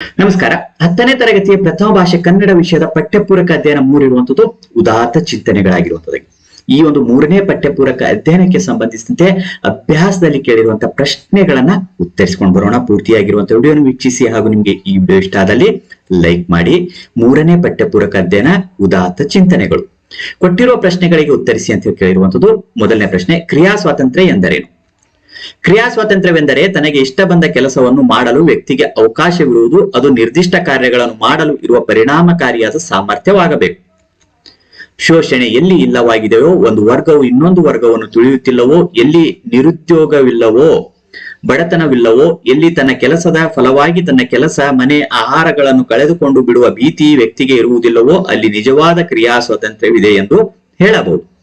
ನಮಸ್ಕಾರ. ಹತ್ತನೇ ತರಗತಿಯ ಪ್ರಥಮ ಭಾಷೆ ಕನ್ನಡ ವಿಷಯದ ಪಠ್ಯಪೂರಕ ಅಧ್ಯಯನ ಮೂರಿರುವಂತದ್ದು ಉದಾತ್ತ ಚಿಂತನೆಗಳಾಗಿರುವಂತದ್ದು ಈ ಒಂದು ಮೂರನೇ ಪಠ್ಯಪೂರಕ ಅಧ್ಯಯನಕ್ಕೆ ಸಂಬಂಧಿಸಿದಂತೆ ಅಭ್ಯಾಸದಲ್ಲಿ ಕೇಳಿರುವಂತಹ ಪ್ರಶ್ನೆಗಳನ್ನ ಉತ್ತರಿಸಿಕೊಂಡು ಬರೋಣ. ಪೂರ್ತಿಯಾಗಿರುವಂತಹ ವಿಡಿಯೋನ ವೀಕ್ಷಿಸಿ ಹಾಗೂ ನಿಮಗೆ ಈ ವಿಡಿಯೋ ಇಷ್ಟ ಆದಲ್ಲಿ ಲೈಕ್ ಮಾಡಿ. ಮೂರನೇ ಪಠ್ಯಪೂರಕ ಅಧ್ಯಯನ ಉದಾತ್ತ ಚಿಂತನೆಗಳು. ಕೊಟ್ಟಿರುವ ಪ್ರಶ್ನೆಗಳಿಗೆ ಉತ್ತರಿಸಿ ಅಂತ ಕೇಳಿರುವಂತದ್ದು ಮೊದಲನೇ ಪ್ರಶ್ನೆ, ಕ್ರಿಯಾ ಸ್ವಾತಂತ್ರ್ಯ ಎಂದರೇನು? ಕ್ರಿಯಾ ಸ್ವಾತಂತ್ರ್ಯವೆಂದರೆ ತನಗೆ ಇಷ್ಟ ಬಂದ ಕೆಲಸವನ್ನು ಮಾಡಲು ವ್ಯಕ್ತಿಗೆ ಅವಕಾಶವಿರುವುದು. ಅದು ನಿರ್ದಿಷ್ಟ ಕಾರ್ಯಗಳನ್ನು ಮಾಡಲು ಇರುವ ಪರಿಣಾಮಕಾರಿಯಾದ ಸಾಮರ್ಥ್ಯವಾಗಬೇಕು. ಶೋಷಣೆ ಎಲ್ಲಿ ಇಲ್ಲವಾಗಿದೆಯೋ, ಒಂದು ವರ್ಗವು ಇನ್ನೊಂದು ವರ್ಗವನ್ನು ತುಳಿಯುತ್ತಿಲ್ಲವೋ, ಎಲ್ಲಿ ನಿರುದ್ಯೋಗವಿಲ್ಲವೋ, ಬಡತನವಿಲ್ಲವೋ, ಎಲ್ಲಿ ತನ್ನ ಕೆಲಸದ ಫಲವಾಗಿ ತನ್ನ ಕೆಲಸ, ಮನೆ, ಆಹಾರಗಳನ್ನು ಕಳೆದುಕೊಂಡು ಬಿಡುವ ಭೀತಿ ವ್ಯಕ್ತಿಗೆ ಇರುವುದಿಲ್ಲವೋ, ಅಲ್ಲಿ ನಿಜವಾದ ಕ್ರಿಯಾ ಸ್ವಾತಂತ್ರ್ಯವಿದೆ ಎಂದು ಹೇಳಬಹುದು.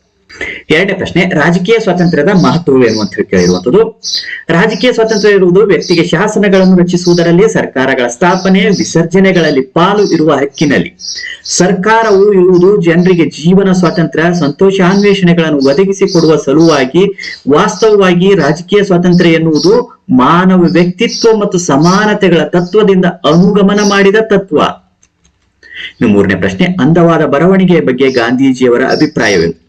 ಎರಡನೇ ಪ್ರಶ್ನೆ, ರಾಜಕೀಯ ಸ್ವಾತಂತ್ರ್ಯದ ಮಹತ್ವವೇನು ಅಂತ ಹೇಳಿ ಕೇಳಿರುವಂತದ್ದು ರಾಜಕೀಯ ಸ್ವಾತಂತ್ರ್ಯ ಇರುವುದು ವ್ಯಕ್ತಿಗೆ ಶಾಸನಗಳನ್ನು ರಚಿಸುವುದರಲ್ಲಿ, ಸರ್ಕಾರಗಳ ಸ್ಥಾಪನೆ, ವಿಸರ್ಜನೆಗಳಲ್ಲಿ ಪಾಲು ಇರುವ ಹಕ್ಕಿನಲ್ಲಿ. ಸರ್ಕಾರವು ಇರುವುದು ಜನರಿಗೆ ಜೀವನ ಸ್ವಾತಂತ್ರ್ಯ ಸಂತೋಷಾನ್ವೇಷಣೆಗಳನ್ನು ಒದಗಿಸಿಕೊಡುವ ಸಲುವಾಗಿ, ವಾಸ್ತವವಾಗಿ ರಾಜಕೀಯ ಸ್ವಾತಂತ್ರ್ಯ ಎನ್ನುವುದು ಮಾನವ ವ್ಯಕ್ತಿತ್ವ ಮತ್ತು ಸಮಾನತೆಗಳ ತತ್ವದಿಂದ ಅನುಗಮನ ಮಾಡಿದ ತತ್ವ. ಇನ್ನು ಮೂರನೇ ಪ್ರಶ್ನೆ, ಅಂದವಾದ ಬರವಣಿಗೆಯ ಬಗ್ಗೆ ಗಾಂಧೀಜಿಯವರ ಅಭಿಪ್ರಾಯವೇನು?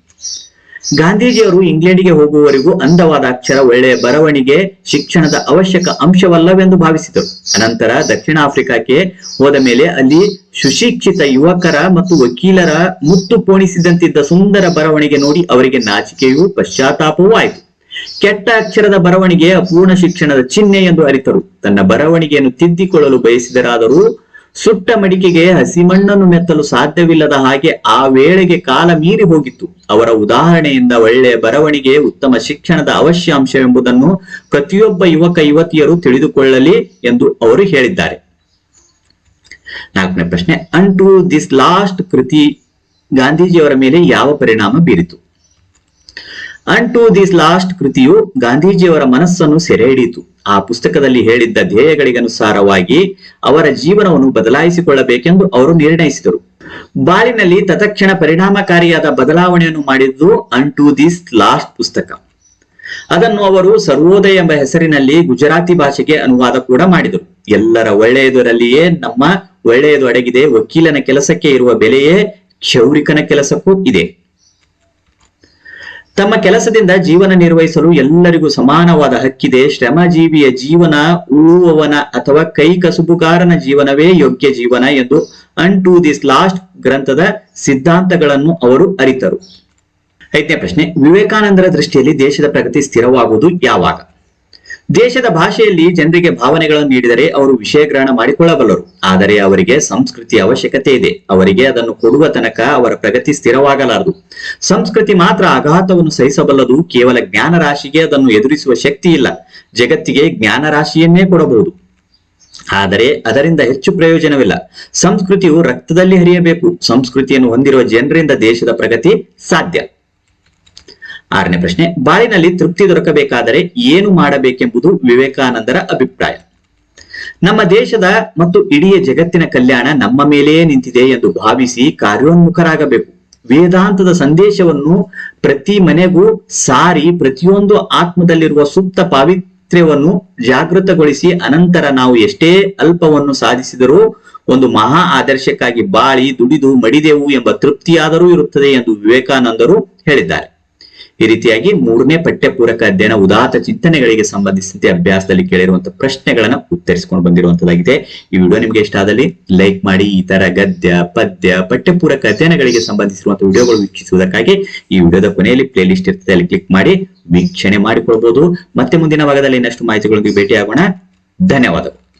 ಗಾಂಧೀಜಿಯವರು ಇಂಗ್ಲೆಂಡಿಗೆ ಹೋಗುವವರೆಗೂ ಅಂದವಾದ ಅಕ್ಷರ ಒಳ್ಳೆಯ ಬರವಣಿಗೆ ಶಿಕ್ಷಣದ ಅವಶ್ಯಕ ಅಂಶವಲ್ಲವೆಂದು ಭಾವಿಸಿದರು. ಅನಂತರ ದಕ್ಷಿಣ ಆಫ್ರಿಕಾಕ್ಕೆ ಹೋದ ಮೇಲೆ ಅಲ್ಲಿ ಸುಶಿಕ್ಷಿತ ಯುವಕರ ಮತ್ತು ವಕೀಲರ ಮುತ್ತು ಪೋಣಿಸಿದಂತಿದ್ದ ಸುಂದರ ಬರವಣಿಗೆ ನೋಡಿ ಅವರಿಗೆ ನಾಚಿಕೆಯೂ ಪಶ್ಚಾತ್ತಾಪವೂ ಆಯಿತು. ಕೆಟ್ಟ ಅಕ್ಷರದ ಬರವಣಿಗೆ ಅಪೂರ್ಣ ಶಿಕ್ಷಣದ ಚಿಹ್ನೆ ಎಂದು ಅರಿತರು. ತನ್ನ ಬರವಣಿಗೆಯನ್ನು ತಿದ್ದಿಕೊಳ್ಳಲು ಬಯಸಿದರಾದರೂ ಸುಟ್ಟ ಮಡಿಕೆಗೆ ಹಸಿಮಣ್ಣನ್ನು ಮೆತ್ತಲು ಸಾಧ್ಯವಿಲ್ಲದ ಹಾಗೆ ಆ ವೇಳೆಗೆ ಕಾಲ ಮೀರಿ ಹೋಗಿತ್ತು. ಅವರ ಉದಾಹರಣೆಯಿಂದ ಒಳ್ಳೆಯ ಬರವಣಿಗೆ, ಉತ್ತಮ ಶಿಕ್ಷಣದ ಅವಶ್ಯ ಅಂಶವೆಂಬುದನ್ನು ಪ್ರತಿಯೊಬ್ಬ ಯುವಕ, ಯುವತಿಯರು ತಿಳಿದುಕೊಳ್ಳಲಿ ಎಂದು ಅವರು ಹೇಳಿದ್ದಾರೆ. ನಾಲ್ಕನೇ ಪ್ರಶ್ನೆ ಅನ್ ದಿಸ್ ಲಾಸ್ಟ್ ಕೃತಿ ಗಾಂಧೀಜಿಯವರ ಮೇಲೆ ಯಾವ ಪರಿಣಾಮ ಬೀರಿತು? ಅನ್ ದಿಸ್ ಲಾಸ್ಟ್ ಕೃತಿಯು ಗಾಂಧೀಜಿಯವರ ಮನಸ್ಸನ್ನು ಸೆರೆ ಹಿಡಿಯಿತು. ಆ ಪುಸ್ತಕದಲ್ಲಿ ಹೇಳಿದ್ದ ಧ್ಯೇಯಗಳಿಗನುಸಾರವಾಗಿ ಅವರ ಜೀವನವನ್ನು ಬದಲಾಯಿಸಿಕೊಳ್ಳಬೇಕೆಂದು ಅವರು ನಿರ್ಣಯಿಸಿದರು. ಬಾಳಿನಲ್ಲಿ ತತ್ಕ್ಷಣ ಪರಿಣಾಮಕಾರಿಯಾದ ಬದಲಾವಣೆಯನ್ನು ಮಾಡಿದ್ದು ಅನ್ ಟು ದಿಸ್ ಲಾಸ್ಟ್ ಪುಸ್ತಕ. ಅದನ್ನು ಅವರು ಸರ್ವೋದಯ ಎಂಬ ಹೆಸರಿನಲ್ಲಿ ಗುಜರಾತಿ ಭಾಷೆಗೆ ಅನುವಾದ ಕೂಡ ಮಾಡಿದರು. ಎಲ್ಲರ ಒಳ್ಳೆಯದರಲ್ಲಿಯೇ ನಮ್ಮ ಒಳ್ಳೆಯದು ಅಡಗಿದೆ, ವಕೀಲನ ಕೆಲಸಕ್ಕೆ ಇರುವ ಬೆಲೆಯೇ, ಕ್ಷೌರಿಕನ ಕೆಲಸಕ್ಕೂ ಇದೆ. ತಮ್ಮ ಕೆಲಸದಿಂದ ಜೀವನ ನಿರ್ವಹಿಸಲು ಎಲ್ಲರಿಗೂ ಸಮಾನವಾದ ಹಕ್ಕಿದೆ. ಶ್ರಮಜೀವಿಯ ಜೀವನ ಉಳುವವನ ಅಥವಾ ಕೈ ಕಸುಬುಗಾರನ ಜೀವನವೇ ಯೋಗ್ಯ ಜೀವನ ಎಂದು ಅನ್ ಟು ದಿಸ್ ಲಾಸ್ಟ್ ಗ್ರಂಥದ ಸಿದ್ಧಾಂತಗಳನ್ನು ಅವರು ಅರಿತರು. ಐದನೇ ಪ್ರಶ್ನೆ, ವಿವೇಕಾನಂದರ ದೃಷ್ಟಿಯಲ್ಲಿ ದೇಶದ ಪ್ರಗತಿ ಸ್ಥಿರವಾಗುವುದು ಯಾವಾಗ? ದೇಶದ ಭಾಷೆಯಲ್ಲಿ ಜನರಿಗೆ ಭಾವನೆಗಳನ್ನು ನೀಡಿದರೆ ಅವರು ವಿಷಯ ಗ್ರಹಣ ಮಾಡಿಕೊಳ್ಳಬಲ್ಲರು. ಆದರೆ ಅವರಿಗೆ ಸಂಸ್ಕೃತಿ ಅವಶ್ಯಕತೆ ಇದೆ. ಅವರಿಗೆ ಅದನ್ನು ಕೊಡುವ ತನಕ ಅವರ ಪ್ರಗತಿ ಸ್ಥಿರವಾಗಲಾರದು. ಸಂಸ್ಕೃತಿ ಮಾತ್ರ ಆಘಾತವನ್ನು ಸಹಿಸಬಲ್ಲದು. ಕೇವಲ ಜ್ಞಾನ ರಾಶಿಗೆ ಅದನ್ನು ಎದುರಿಸುವ ಶಕ್ತಿ ಇಲ್ಲ. ಜಗತ್ತಿಗೆ ಜ್ಞಾನ ರಾಶಿಯನ್ನೇ ಕೊಡಬಹುದು. ಆದರೆ ಅದರಿಂದ ಹೆಚ್ಚು ಪ್ರಯೋಜನವಿಲ್ಲ. ಸಂಸ್ಕೃತಿಯು ರಕ್ತದಲ್ಲಿ ಹರಿಯಬೇಕು. ಸಂಸ್ಕೃತಿಯನ್ನು ಹೊಂದಿರುವ ಜನರಿಂದ ದೇಶದ ಪ್ರಗತಿ ಸಾಧ್ಯ. ಆರನೇ ಪ್ರಶ್ನೆ, ಬಾಳಿನಲ್ಲಿ ತೃಪ್ತಿ ದೊರಕಬೇಕಾದರೆ ಏನು ಮಾಡಬೇಕೆಂಬುದು ವಿವೇಕಾನಂದರ ಅಭಿಪ್ರಾಯ. ನಮ್ಮ ದೇಶದ ಮತ್ತು ಇಡೀ ಜಗತ್ತಿನ ಕಲ್ಯಾಣ ನಮ್ಮ ಮೇಲೆಯೇ ನಿಂತಿದೆ ಎಂದು ಭಾವಿಸಿ ಕಾರ್ಯೋನ್ಮುಖರಾಗಬೇಕು. ವೇದಾಂತದ ಸಂದೇಶವನ್ನು ಪ್ರತಿ ಮನೆಗೂ ಸಾರಿ ಪ್ರತಿಯೊಂದು ಆತ್ಮದಲ್ಲಿರುವ ಸುಪ್ತ ಪಾವಿತ್ರ್ಯವನ್ನು ಜಾಗೃತಗೊಳಿಸಿ ಅನಂತರ ನಾವು ಎಷ್ಟೇ ಅಲ್ಪವನ್ನು ಸಾಧಿಸಿದರೂ ಒಂದು ಮಹಾ ಆದರ್ಶಕ್ಕಾಗಿ ಬಾಳಿ, ದುಡಿದು, ಮಡಿದೆವು ಎಂಬ ತೃಪ್ತಿಯಾದರೂ ಇರುತ್ತದೆ ಎಂದು ವಿವೇಕಾನಂದರು ಹೇಳಿದ್ದಾರೆ. ಈ ರೀತಿಯಾಗಿ ಮೂರನೇ ಪಠ್ಯಪೂರಕ ಅಧ್ಯಯನ ಉದಾತ್ತ ಚಿಂತನೆಗಳಿಗೆ ಸಂಬಂಧಿಸಿದಂತೆ ಅಭ್ಯಾಸದಲ್ಲಿ ಕೇಳಿರುವಂತಹ ಪ್ರಶ್ನೆಗಳನ್ನ ಉತ್ತರಿಸಿಕೊಂಡು ಬಂದಿರುವಂತದ್ದಾಗಿದೆ ಈ ವಿಡಿಯೋ ನಿಮ್ಗೆ ಇಷ್ಟ ಆದಲ್ಲಿ ಲೈಕ್ ಮಾಡಿ ಈ ತರ ಗದ್ಯ, ಪದ್ಯ, ಪಠ್ಯಪೂರಕ ಅಧ್ಯಯನಗಳಿಗೆ ಸಂಬಂಧಿಸಿರುವಂತಹ ವಿಡಿಯೋಗಳು ವೀಕ್ಷಿಸುವುದಕ್ಕಾಗಿ ಈ ವಿಡಿಯೋದ ಕೊನೆಯಲ್ಲಿ ಪ್ಲೇಲಿಸ್ಟ್ ಇರ್ತದೆ, ಅಲ್ಲಿ ಕ್ಲಿಕ್ ಮಾಡಿ ವೀಕ್ಷಣೆ ಮಾಡಿಕೊಳ್ಬಹುದು ಮತ್ತೆ ಮುಂದಿನ ಭಾಗದಲ್ಲಿ ಇನ್ನಷ್ಟು ಮಾಹಿತಿಗಳೊಂದಿಗೆ ಭೇಟಿಯಾಗೋಣ. ಧನ್ಯವಾದಗಳು.